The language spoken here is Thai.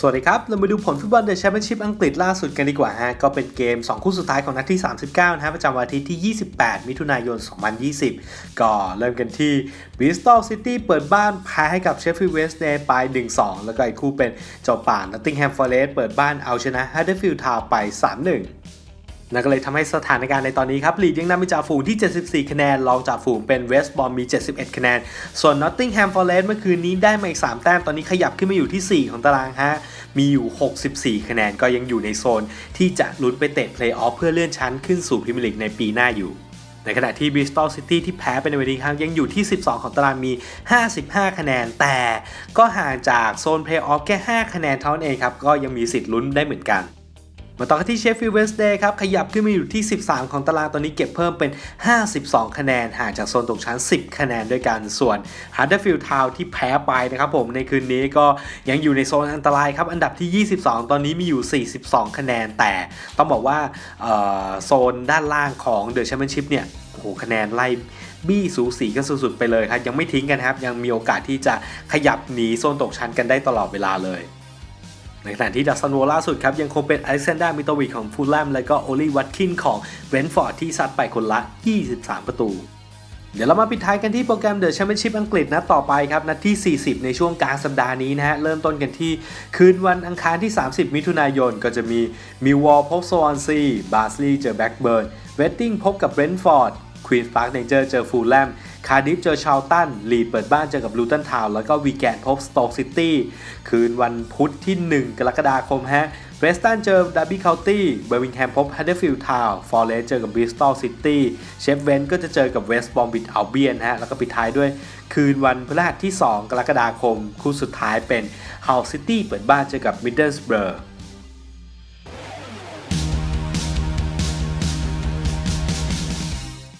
สวัสดีครับ เรามาดูผลฟุตบอลเดอะแชมเปี้ยนชิพอังกฤษล่าสุดกันดีกว่าฮะ ก็เป็นเกม 2 คู่สุดท้ายของนัดที่ 39 นะฮะ ประจำวันอาทิตย์ที่ 28 มิถุนายน 2020 ก็เริ่มกันที่ Bristol City เปิดบ้านแพ้ให้กับ Sheffield Wednesday ไป 1-2 แล้วก็อีกคู่เป็นเจ้าป่าน Nottingham Forest เปิดบ้านเอาชนะ Huddersfield Town ไป 3-1 นั่นก็เลยทำให้สถานการณ์ในตอนนี้ครับลีดยังนำไปจ่าฝูงที่ 74 คะแนนรองจ่าฝูงเป็นเวสต์บอมมี 71 คะแนน ส่วน Nottingham Forest เมื่อคืนนี้ได้มาอีก 3 แต้มตอนนี้ขยับขึ้นมาอยู่ที่ 4 ของตารางฮะมีอยู่ 64 คะแนนก็ยังอยู่ในโซน ที่จะลุ้นไปเตะเพลย์ออฟเพื่อเลื่อนชั้นขึ้นสู่พรีเมียร์ลีกในปีหน้าอยู่ในขณะที่ Bristol City ที่แพ้ไปในวันนี้ครับยังอยู่ที่ 12 ของตารางมี 55 คะแนน แต่ก็ห่างจากโซนเพลย์ออฟแค่ 5 คะแนนเท่านั้นเองครับ ก็ยังมีสิทธิ์ลุ้นได้เหมือนกัน มาต่อกันที่เชฟฟิลด์เวสเดย์ครับขยับขึ้นมาอยู่ที่ 13 ของตารางตอนนี้เก็บเพิ่มเป็น 52 คะแนนห่างจากโซนตกชั้น 10 คะแนนด้วยกันส่วน h าร์ดเฟิลด์ทาวที่แพ้ไปนะครับผมในคืนนี้ก็ยังอยู่ในโซนอันตรายครับอันดับที่ 22 ตอนนี้มีอยู่ 42 คะแนนแต่ต้องบอกว่าโซนด้านล่างของเดอะแชมเปี้ยนชิพเนี่ยโอ้โหคะแนนไล่บี้สูสีกันสุดๆไปเลยครับยังไม่ทิ้งกันครับยังมีโอกาสที่จะขยับหนีโซนตกชั้นกันได้ตลอดเวลาเลย ในขณะที่ดักซันโวล่าสุดครับ ยังคงเป็นอเล็กซานดรามิโตวิชของฟูลแลม และก็โอลีวัตคินของเบรนฟอร์ดที่ซัดไปคนละ 23 ประตู เดี๋ยวเรามาปิดท้ายกันที่โปรแกรมเดอะแชมเปี้ยนชิพอังกฤษนัดต่อไปครับนัดที่ 40 ในช่วงกลางสัปดาห์นี้นะฮะ เริ่มต้นกันที่คืนวันอังคารที่ 30 มิถุนายน ก็จะมีมิววอลพบโซวอนซีบาสลีย์เจอแบ็กเบิร์นเวตติ้งพบกับเบรนฟอร์ดควีนส์พาร์คเนเจอร์เจอฟูลแลม คาร์ดิฟเจอชาลตันลีดเปิดบ้านเจอกับลูตันทาวน์แล้วก็วีแกนพบสโตกซิตี้คืนวันพุธที่ 1 กรกฎาคมฮะเวสตันเจอดับบี้เคานตี้เบอร์มิงแฮมพบฮัดเดอร์ฟิลด์ทาวน์ฟอร์เรสเจอกับบริสตอลซิตี้เชฟเวนก็จะเจอกับเวสต์บอมบิดอัลเบียนฮะแล้วก็ปิดท้ายด้วยคืนวันพฤหัสที่ 2 กรกฎาคม คู่สุดท้ายเป็นเฮ u ลซิตี้เปิดบ้านเจอกับมิดเดิลสเบอร์